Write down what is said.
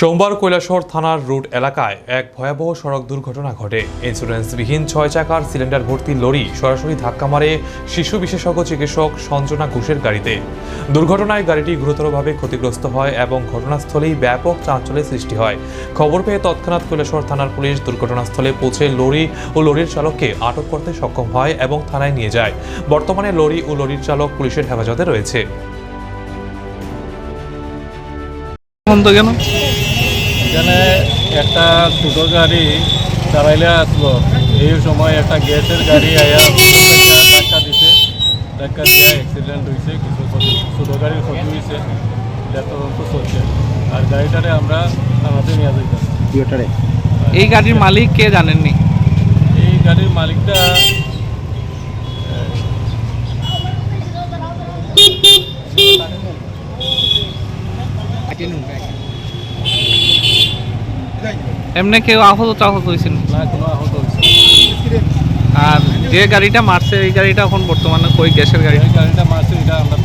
সোমবার কৈলাসহর থানার রুট এলাকায় এক ভয়াবহ সড়ক দুর্ঘটনা ঘটে। ইন্স্যুরেন্সবিহীন ছয় চাকার সিলিন্ডার ভর্তি লরি সরাসরি ধাক্কা মারে শিশু বিশেষজ্ঞ চিকিৎসক সঞ্জনা ঘোষের গাড়িতে। দুর্ঘটনায় গাড়িটি গুরুতরভাবে ক্ষতিগ্রস্ত হয় এবং ঘটনাস্থলেই ব্যাপক চাঞ্চল্যের সৃষ্টি হয়। খবর পেয়ে তৎক্ষণাৎ কৈলাসহর থানার পুলিশ দুর্ঘটনাস্থলে পৌঁছে লরি ও লরির চালককে আটক করতে সক্ষম হয় এবং থানায় নিয়ে যায়। বর্তমানে লরি ও লরির চালক পুলিশের হেফাজতে রয়েছে। কেন? এখানে একটা ছোটো গাড়ি চালাইলে আসলো এই সময় একটা গ্যাসের গাড়ি আয়া ধাক্কা দিছে। ধাক্কা দিয়ে অ্যাক্সিডেন্ট হয়েছে কিছু ছোটো গাড়ির ক্ষতি হয়েছে তদন্ত চলছে। আর গাড়িটারে আমরা থানাতে নিয়ে যাইতাম এই গাড়ির মালিক কে জানেননি? এই গাড়ির মালিকটা এমনি কেউ আহত টাহত হয়েছিল না কোনো আহত আর যে গাড়িটা মারছে এই গাড়িটা এখন বর্তমানে কই? গ্যাসের গাড়ি? গাড়িটা মারছে এটা আমরা